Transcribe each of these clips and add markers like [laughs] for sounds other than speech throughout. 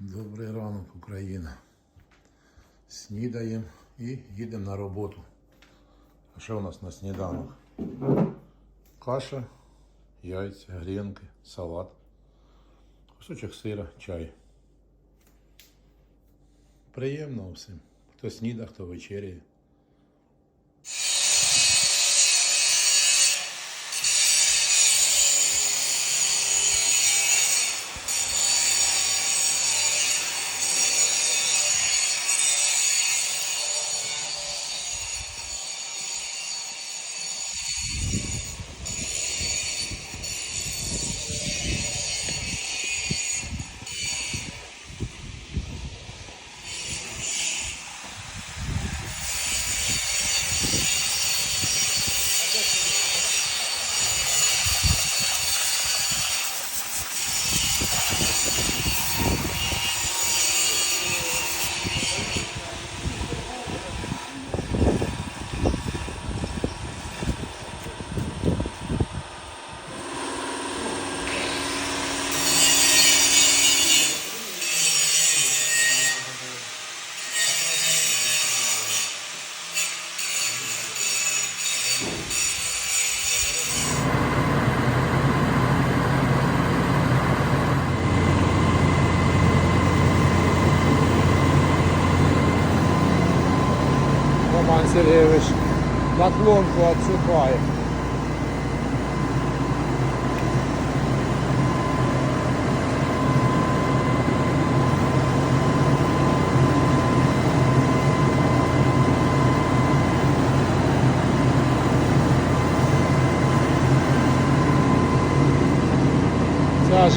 Добрий ранок, Україна. Снідаємо і їдемо на роботу. А що у нас на сніданок? Каша, яйця, грінки, салат, кусочок сира, чай. Приємно всім. Хто сніда, хто вечеряє. Роман Сергійович наклонку відсипає.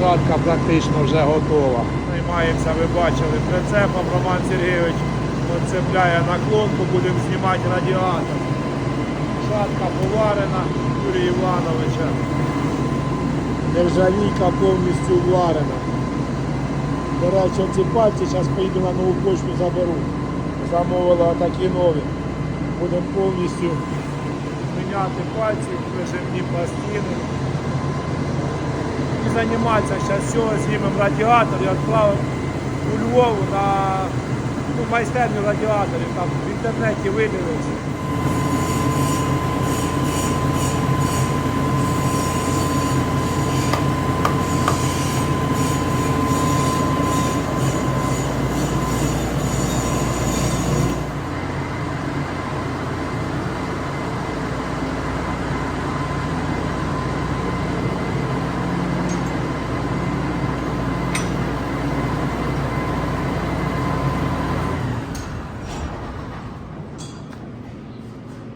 Ця практично вже готова. Займаємося, ви бачили, прицепом Роман Сергійович цепляє наклонку, будемо знімати радіатор. Шатка поварена Юрія Івановича. Нержавійка повністю варена. До речі, ці пальці зараз поїду на нову почту заберу. Замовили отакі нові. Будемо повністю міняти пальці, прижимні пластини. І Сейчас все, снимем радіатор и отправим у Львову на ну, майстерню радіаторів, там в інтернеті видивився.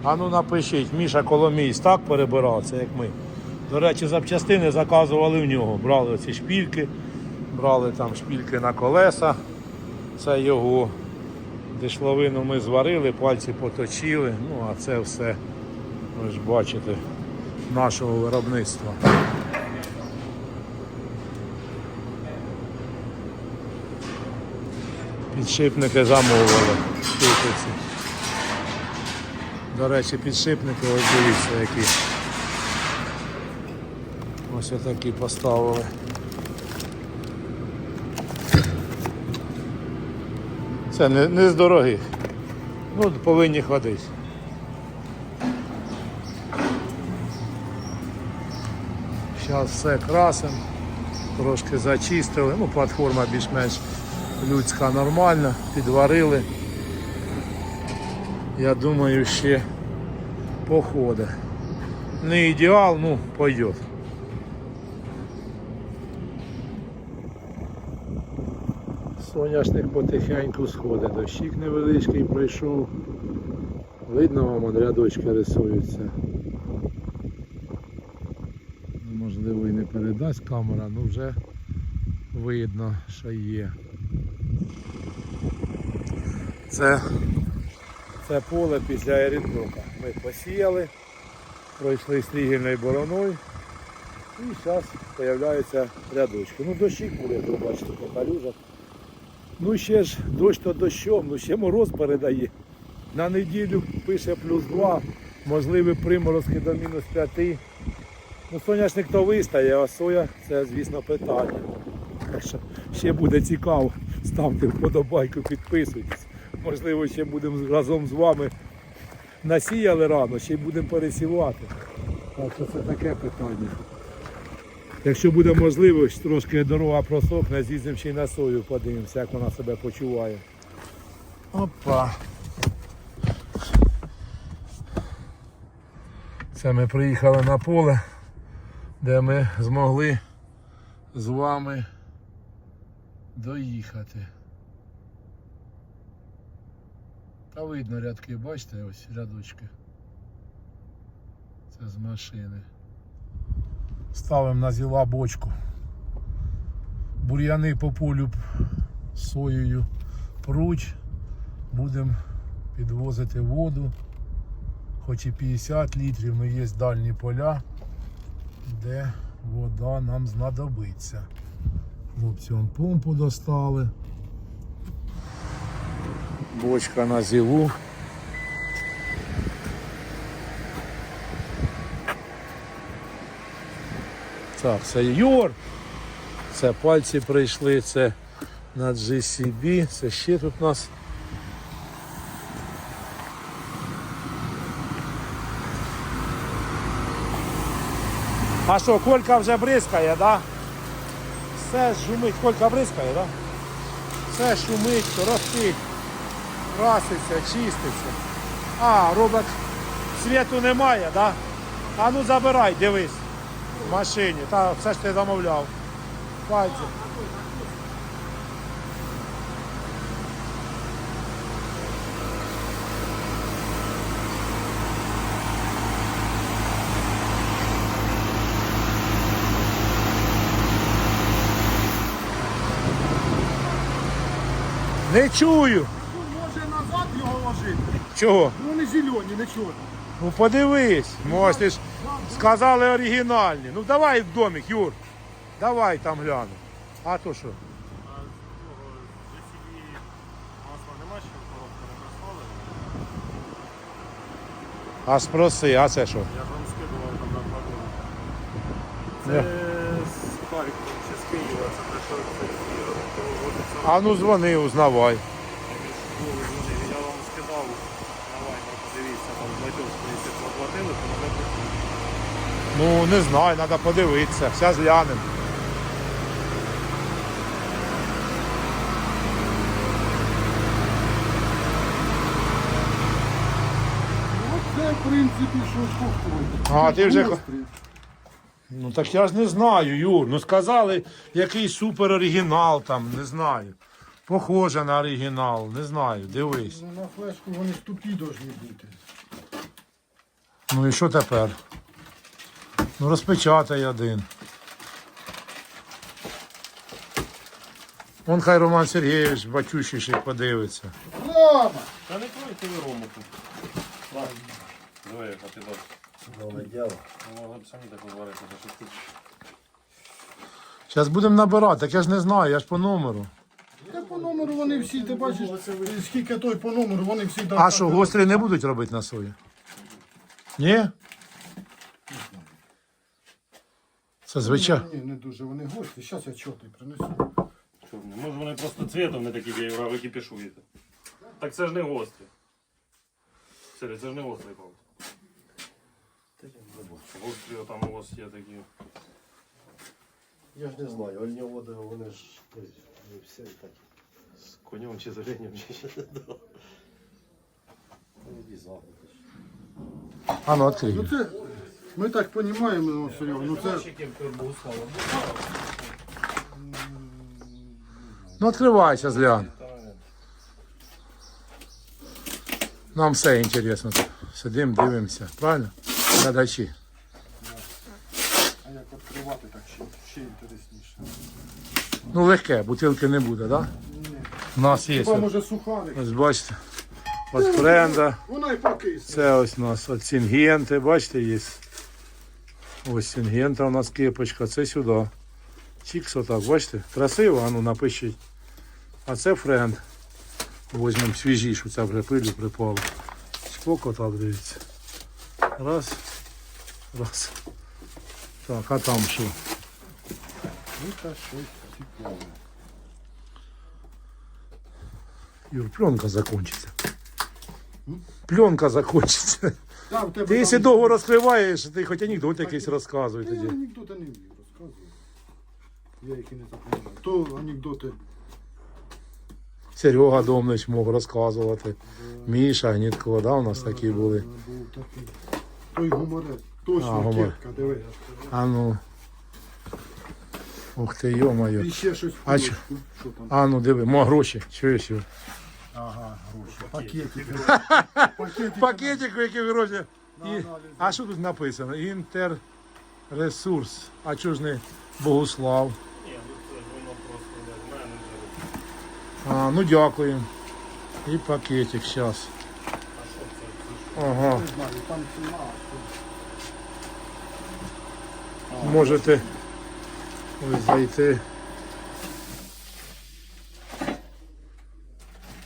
А ну напишіть, Міша Коломійсь так перебирався, як ми. До речі, запчастини заказували в нього. Брали оці шпільки, брали там шпільки на колеса. Це його дишловину ми зварили, пальці поточили. Ну, а це все, ви ж бачите, нашого виробництва. Підшипники замовили. Штуки До речі, підшипники, ось дивіться які. Ось отакі поставили. Це не, не з дорогих. Ну, повинні ходити. Зараз все красимо, трошки зачистили. Ну, платформа більш-менш людська нормальна, підварили. Я думаю, ще походить. Не ідеал, ну пойдет. Соняшник потихеньку сходить, дощик невеличкий пройшов. Видно вам, он рядочки рисуються. Можливо і не передасть камера, ну вже видно, що є. Це це поле після аерідрока. Ми посіяли, пройшли стрігільною бороною і зараз з'являються рядочки. Ну дощик буде, ви бачите, по калюжах. Ну ще ж дощ то дощом, ну ще мороз передає. На неділю пише плюс 2, можливі приморозки до мінус 5. Ну соняшник то вистає, а соя це, звісно, питання. Ще буде цікаво. ставте вподобайку, підписуйтесь. Можливо, ще будемо разом з вами насіяли рано, ще й будемо пересівати. Так що це таке питання. Якщо буде можливість, трошки дорога просохне, з'їздимо ще й на сою, подивимося, як вона себе почуває. Опа. Це ми приїхали на поле, де ми змогли з вами доїхати. Та видно рядки, бачите, ось рядочки. Це з машини. Ставимо на зіла бочку. Бур'яни по полю соєю пруч. Будемо підвозити воду. Хоч і 50 літрів, але є дальні поля, де вода нам знадобиться. Хлопці вон помпу достали. Бочка на зілу. Так, це Юр. Це пальці прийшли, це на GCB, це ще тут у нас. А що, Колька вже бризкає, да? Все шумить, Колька бризкає, да? Все шумить, ростить, краситься, чиститься. А, робот світу немає, да? А ну забирай, дивись. В машині. Та все ж ти замовляв. Пальці. Не чую. Ложити? Чого? Ну не зелені, не чорні. Ну подивись, може ти ж сказали оригінальні. Ну давай в домик, Юр. Давай там гляну. А то що? А спроси, а це що? Я ж вам скидував там на два роки. Це з Харкова чи з Києва, це те, що це проводиться. А ну дзвони, узнавай. Я вам скидав на лайнер, подивіться, там батьовську, якщо заплатили, то мене приходить. Ну не знаю, треба подивитися. Зараз глянемо. От це, в принципі, що спокійно. А, ти вже-. Ну так я ж не знаю, Юр. Ну сказали, який супер оригінал там, не знаю. Похоже на оригінал, не знаю, дивись. Ну, на флешку вони ступі повинні бути. Ну і що тепер? Ну розпечатай один. Вон хай Роман Сергійович батющий подивиться. Рома! Та не кройте ви рому тут. Ладно. Давай, яка ти. Нове діло. Ну, могли б самі так розварити, за що тут. Зараз будемо набирати, так я ж не знаю, я ж по номеру. Та по номеру вони всі, ти бачиш, скільки той по номеру, вони всі А що, гострі не будуть робити на сої? Ні? Це звичайно. Ні, не дуже, вони гості. Зараз я чотий принесу. Чорні. Може вони просто цвітом не такі бієвра, ви кипішуєте. Так це ж не гострі. Сері, це ж не гострий палець. Гострі там у вас є такі. Я ж не знаю, ольньоводи, вони ж ой, вони всі такі. З конем чи з оленем чи ще не дав. Ну. А ну відкрий. Ну це, ми так розуміємо, ну, Серега, ну це, Ну відкривайся, злян. Нам все інтересно. Сидимо, дивимося. Правильно? Глядачі. а як відкривати так ще, ще інтересніше. Ну легке, бутилки не буде, так? Да? У нас є. Хіба може сухарик? Ось бачите. От френда. Вона й покисне. Це ось у нас от сінгенти, бачите, є. Ось сінгента у нас кепочка, це сюди. Чікс отак, бачите? Красиво, ну напишіть. А це френд. Возьмемо свіжішу, це вже пилю припало. Сколько так дивіться. Раз. Раз. Так, а там що? Ну, та щось цікаве. Юр, пленка закончиться. Пленка закончиться. Та, в тебе Ти якщо там- довго розкриваєш, ти хоч анекдот якийсь розказуй Та я тоді. анекдоти не вмію розказувати. Я їх і не запам'ятаю. То анекдоти. Серега Домнич мог розказувати. Міша, Нітко, да, у нас такі були. Був такий. Той гуморець. Точно, А, гумор. кепка, диви. А ну. Ух ти, йо-моє. І ще щось в А кулечку. Що там? А ну диви, мо гроші. Чуєш Юр? Ага, гроші. Пакетики. Пакетики. [laughs] Пакетик, які гроші. І... А що тут написано? Інтерресурс. А чого ж не Богуслав? Ні, ну це воно просто як менеджер. А, ну дякую. І пакетик зараз. А що це? Це що? Ага. Не знаю, там ціна. Можете зайти.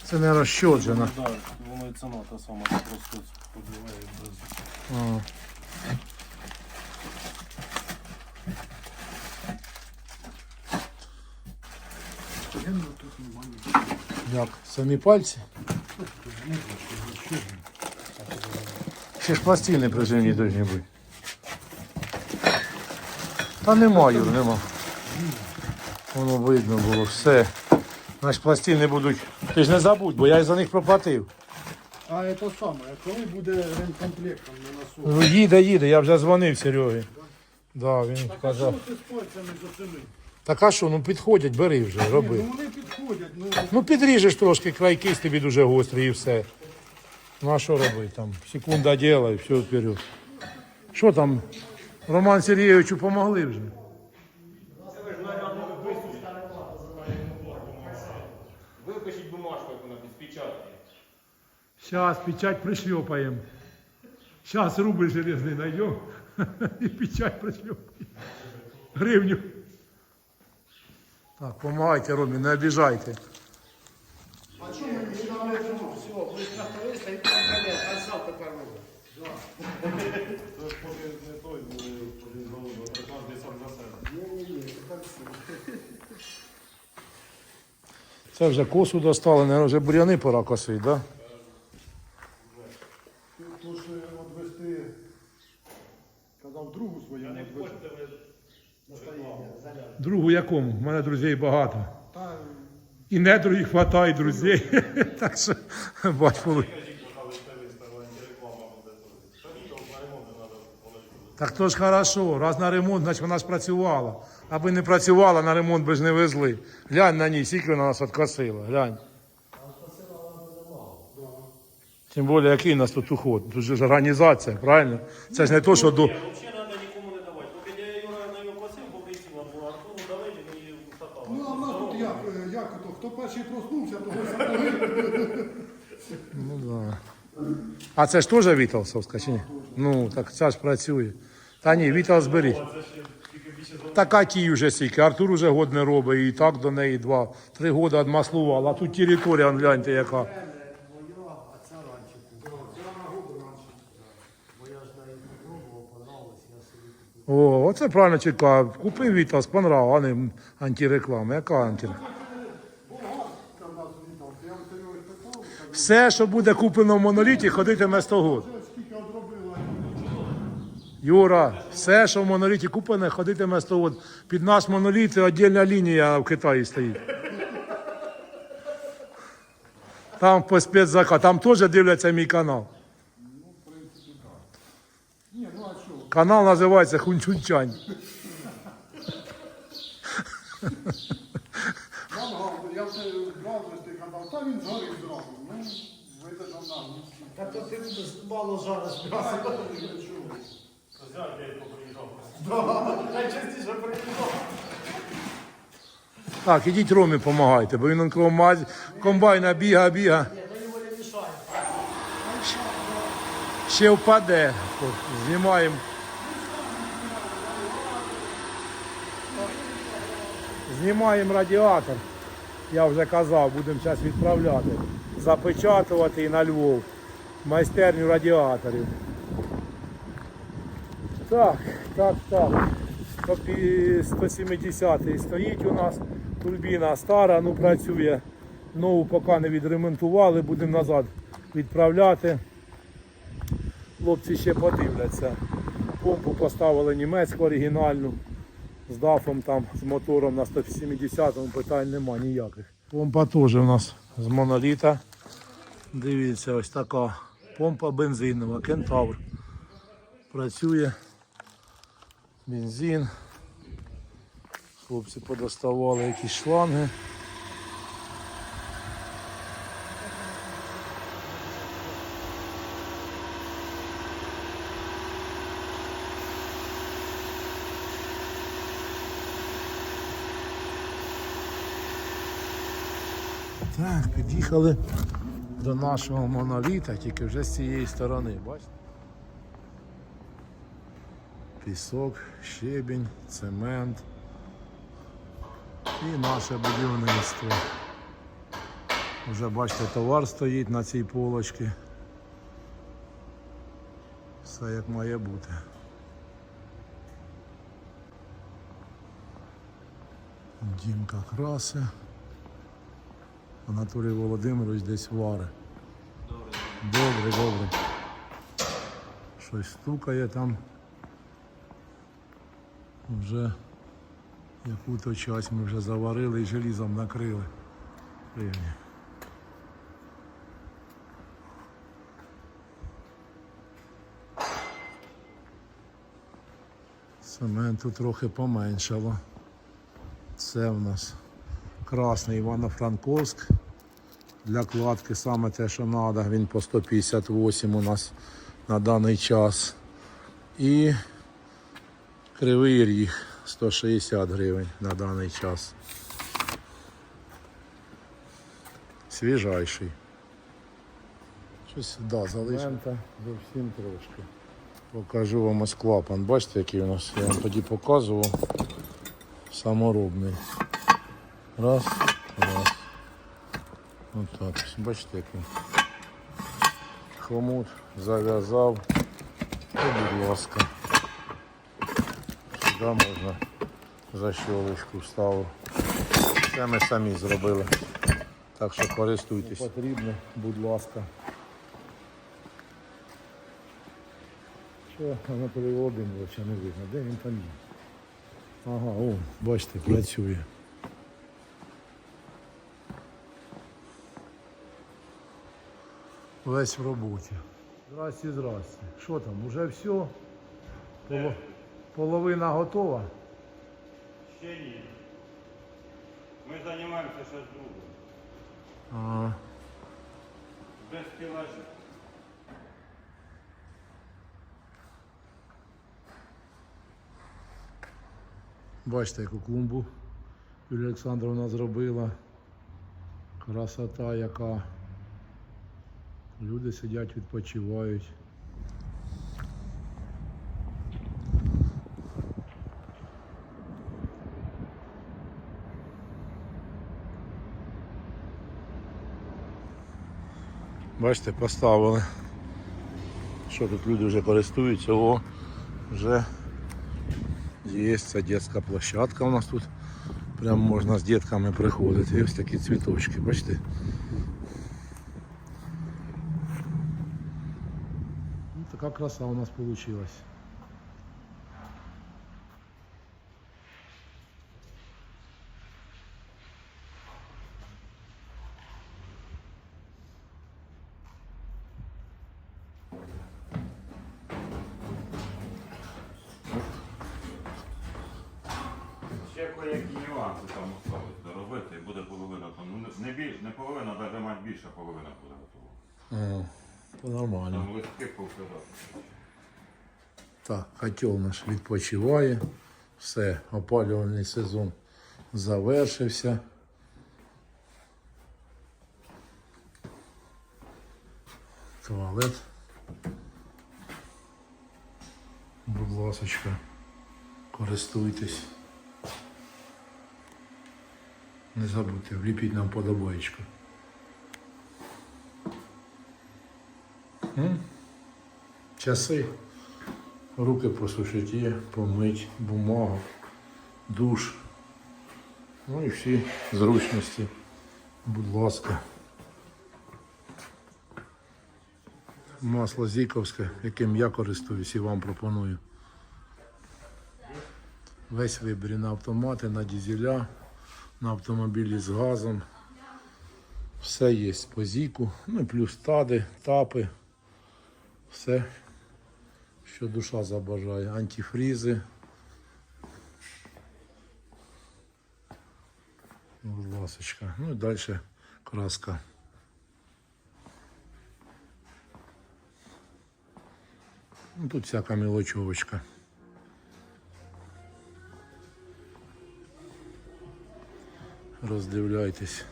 Це не розщоджено. Ну, да, воно і ціна та сама, це просто поділяє без. А. Генно тут немає. Як? Самі пальці? Ще ж пластини приживні повинні бути. Та нема, Юр, нема. Воно видно було все. Значить пластини будуть. Ти ж не забудь, бо я за них проплатив. А це саме, коли буде ремкомплектом на носу? Ну, їде, їде, я вже дзвонив Серегі. Да, він казав. Що ти з пальцями? Так а що, ну підходять, бери вже, роби. Ну вони підходять, ну Ну підріжеш трошки, край кисть тобі дуже гострий і все. Ну а що робити там? Секунда діла і все вперед. Що там? Роман Сергійовичу помогли вже. Випишіть бумажку, як вона без печатки. Сейчас печать пришлепаем. Сейчас рубль железный найдем [laughs] и печать пришлепаем. Гривню. Так, помогайте, Ромі, не обіжайте. Все, близько 300 і погнали, а сам тепер робить. Це ж поки не той, не заводу, а сам за себе. Ні-ні-ні, так все. Це вже косу достали, не вже буряни пора косити, да? то ж відвести, казав другу свою відвести. Другу якому? У мене друзей багато. Та І недругів хватає друзей. [laughs] так що бач, полу- Так то ж хорошо, раз на ремонт, значить вона ж працювала. Аби не працювала, на ремонт би ж не везли. Глянь на ній, скільки вона нас відкосила, глянь. Тим більше, який у нас тут уход? Тут же ж організація, правильно? Це ж не то, що до. Взагалі треба нікому не давати. Поки дядя Юра на його косив, поки сіла була, Артуру давили, ми її втопали. Ну, а в нас тут як, е, як то, хто перший проснувся, того сапоги. Ну, да. А це ж теж Віталсовська чи ні? Ну, так ця ж працює. Та ні, Віталс бери. Така ті вже стільки. Артур уже год не робить, і так до неї два, три роки одмаслував. А тут територія, гляньте, яка. Моя, а ця раніше купила. Бо я ж на її пробував, понравилось, я собі купив. О, оце правильно чекав. Купив Вітас, понрав, а не антиреклама. Яка антиреклама? Все, що буде куплено в моноліті, ходитиме 100 год. Юра, все, що в моноліті куплене, ходитиме 100 год. Під наш моноліт це віддільна лінія в Китаї стоїть. Там по спецзаказу, там теж дивляться мій канал. Ні, ну а що? Канал називається Хунчунчань. Я в тебе ти казав, та він згорів зразу. Ну, видержав. Та то ти мало жариш м'ясо. Взяв, я їх поприїжджав. Найчастіше приїжджав. Так, ідіть Ромі допомагайте, бо він мазь, комбайна біга, біга. Мішаємо. Ще впаде. Знімаємо. Знімаємо радіатор. Я вже казав, будемо зараз відправляти. Запечатувати і на Львов. Майстерню радіаторів. Так, так, так. 170 стоїть у нас. Турбіна стара, ну працює. Нову поки не відремонтували, будемо назад відправляти. Хлопці ще подивляться. Помпу поставили німецьку оригінальну. З дафом там, з мотором на 170-му питань нема ніяких. Помпа теж у нас з моноліта. Дивіться, ось така помпа бензинова, кентавр. Працює. Бензин. Хлопці подоставали якісь шланги. Так, під'їхали до нашого моноліта, тільки вже з цієї сторони, бачите? Пісок, щебінь, цемент і наше будівництво. Вже бачите, товар стоїть на цій полочці. Все як має бути. Дімка краси. Анатолій Володимирович десь варе. Добре, добре. Щось стукає там. Вже яку-то час ми вже заварили і желізом накрили. Рівні. Цементу трохи поменшало. Це в нас красний Івано-Франковськ. Для кладки саме те, що треба. Він по 158 у нас на даний час. І кривий ріг 160 гривень на даний час. Свіжайший. Щось да, залишив. Зовсім трошки. Покажу вам ось клапан. Бачите, який у нас? Я вам тоді показував. Саморобний. Раз, раз. Ось. Бачите, який. Хомут зав'язав. І, будь ласка. Сюди можна защолочку вставив. Це ми самі зробили. Так що користуйтесь. Потрібно, будь ласка. Що Анатолій Володимировича не видно? Де він там є? Ага, о, бачите, працює. Весь в роботі. Здрасте, здрасте. Що там, уже все? Поло... Половина готова? Ще ні. Ми займаємося ще з другом. Ага. Без стілажів. Бачите, яку клумбу Юлія Олександровна зробила. Красота яка. Люди сидять, відпочивають. Бачите, поставили. Що тут люди вже користуються, о, вже Є ця дитяча площадка у нас тут. Прямо можна з дітками приходити. І ось такі цвіточки, бачите? Ну, така краса у нас вийшла. Нормально. Так, котел наш відпочиває. Все, опалювальний сезон завершився. Туалет. Будь ласочка, користуйтесь. Не забудьте, вліпіть нам подобаєчку. Часи. Руки посушить є, помить, бумагу, душ. Ну і всі зручності Будь ласка. Масло зіковське, яким я користуюсь і вам пропоную. Весь вибір на автомати, на дізеля, на автомобілі з газом. Все є по зіку, ну і плюс тади, тапи, все, що душа забажає. Антифрізи. Будь ласочка. Ну і далі краска. Ну, тут всяка мелочевочка. Роздивляйтесь.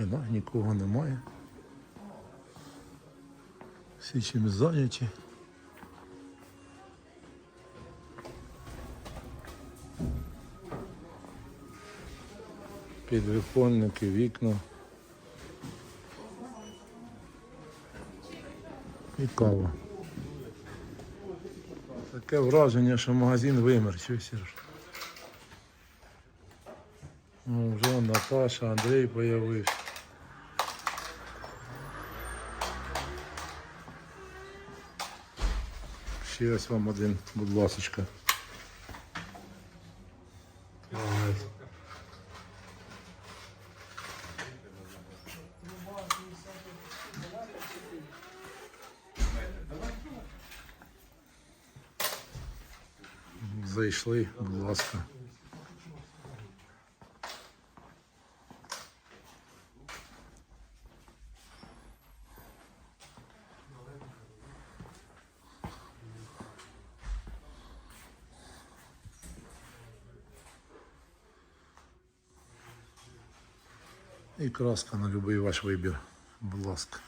Тишина, нікого немає. Всі чимось зайняті. Підвіконники, вікна. І кава. Таке враження, що магазин вимер, Ну, вже Наташа, Андрій появився. Ще ось вам один, будь ласочка. Зайшли, будь ласка. І краска на будь-який ваш вибір. Будь ласка.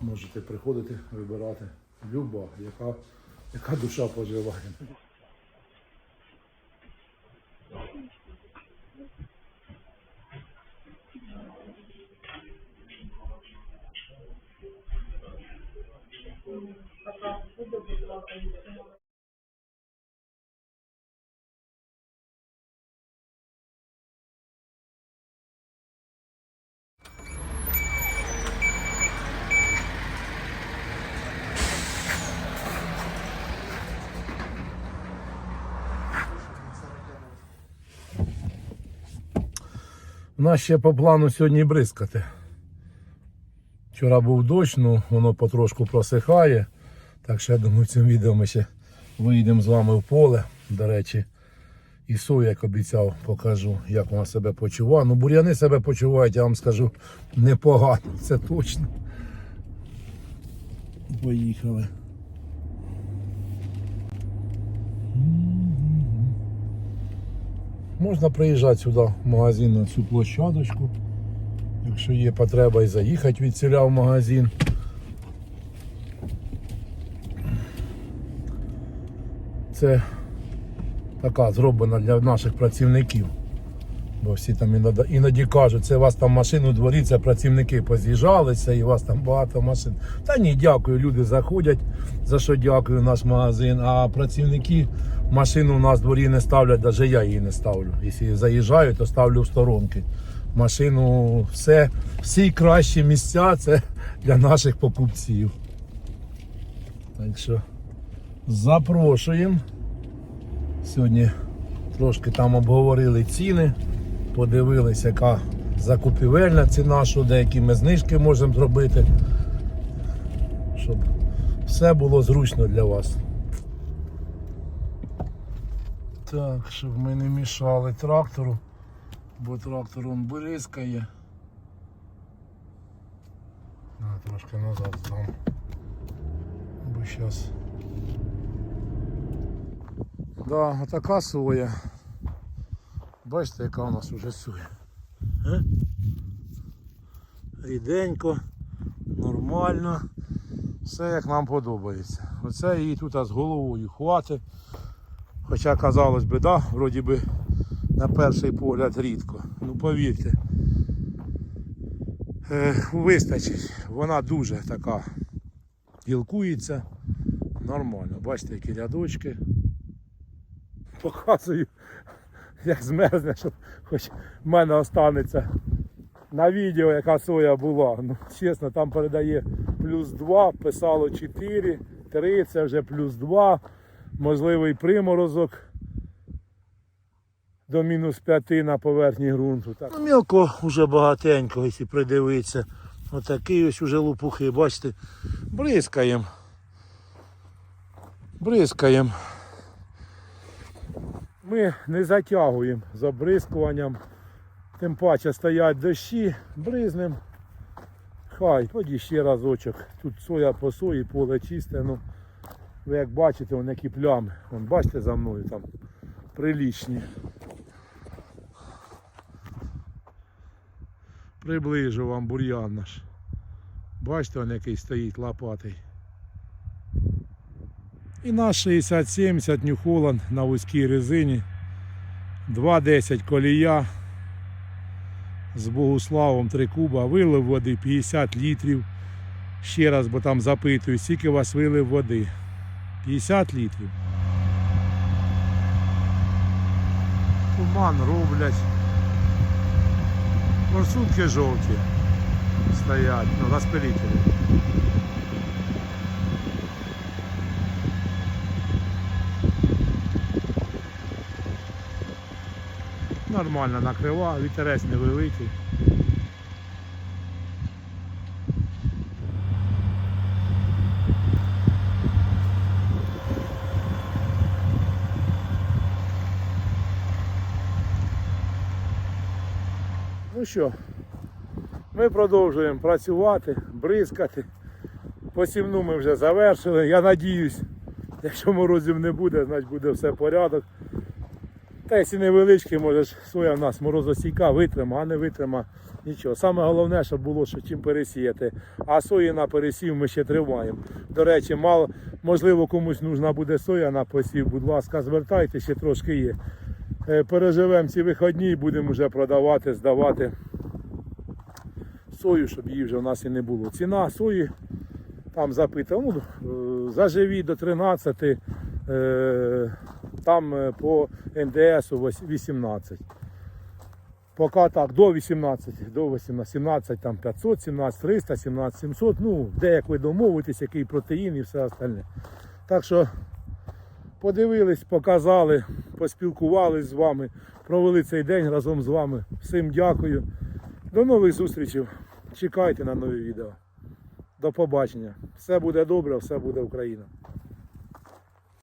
Можете приходити, вибирати. Люба, яка, яка душа поживає. У нас ще по плану сьогодні бризкати. Вчора був дощ, ну воно потрошку просихає. Так що я думаю, цьому відео ми ще вийдемо з вами в поле. До речі, і сою, як обіцяв, покажу, як вона себе почуває. Ну, бур'яни себе почувають, я вам скажу, непогано, це точно. Поїхали. Можна приїжджати сюди в магазин на цю площадочку. Якщо є потреба і заїхати від селя в магазин. Це така зроблена для наших працівників. Бо всі там іноді, кажуть, це у вас там машину у дворі, це працівники поз'їжджалися і у вас там багато машин. Та ні, дякую, люди заходять, за що дякую наш магазин. А працівники машину у нас в дворі не ставлять, навіть я її не ставлю. Якщо заїжджаю, то ставлю в сторонки. Машину, все, всі кращі місця це для наших покупців. Так що запрошуємо. Сьогодні трошки там обговорили ціни, подивилися, яка закупівельна ціна, що деякі ми знижки можемо зробити, щоб все було зручно для вас. Так, щоб ми не мішали трактору, бо трактор он бризкає. На, трошки назад здам. Бо зараз. Да, отака соя. Бачите, яка у нас уже соя. Е? Ріденько, нормально. Все як нам подобається. Оце її тут з головою хватить. Хоча казалось би, да, вроді би на перший погляд рідко. Ну повірте. Е, вистачить. Вона дуже така гілкується. Нормально. Бачите, які рядочки. Показую, як змерзне, щоб хоч в мене останеться на відео, яка соя була. Ну, чесно, там передає плюс 2, писало 4, 3, це вже плюс 2, можливий приморозок до мінус 5 на поверхні ґрунту. Так. Ну, мілко вже багатенько, якщо придивитися. Отакий ось уже лупухи, бачите, бризкаємо. Бризкаємо. Ми не затягуємо з обрискуванням. Тим паче стоять дощі, бризнем. Хай, тоді ще разочок. Тут соя по сої, поле чисте. Ну, ви як бачите, вон які плями. Вон, бачите за мною там прилічні. Приближу вам бур'ян наш. Бачите, он який стоїть лопатий. І наш 6070 New Holland на вузькій резині. 2,10 колія. З Богуславом 3 куба. Вилив води 50 літрів. Ще раз, бо там запитую, скільки у вас вилив води. 50 літрів. Туман роблять. Форсунки жовті стоять, ну, розпилителі. Нормально накрива, вітерець невеликий. Ну що, ми продовжуємо працювати, бризкати. Посівну ми вже завершили. Я надіюсь, якщо морозів не буде, значить буде все порядок. Та якщо невеличкий, може соя в нас морозостійка витрима, а не витрима нічого. Саме головне, щоб було що чим пересіяти. А сої на пересів ми ще тримаємо. До речі, мало, можливо, комусь нужна буде соя на посів. Будь ласка, звертайте, ще трошки є. Е, Переживемо ці і будемо вже продавати, здавати сою, щоб її вже в нас і не було. Ціна сої там запитав, ну, е, заживі до 13, е, там по НДС 18. Поки так, до 18, до 18, 17, там 500, 17, 300, 17, 700, ну, де як ви домовитесь, який протеїн і все остальне. Так що подивились, показали, поспілкувались з вами, провели цей день разом з вами. Всім дякую. До нових зустрічей. Чекайте на нові відео. До побачення. Все буде добре, все буде Україна.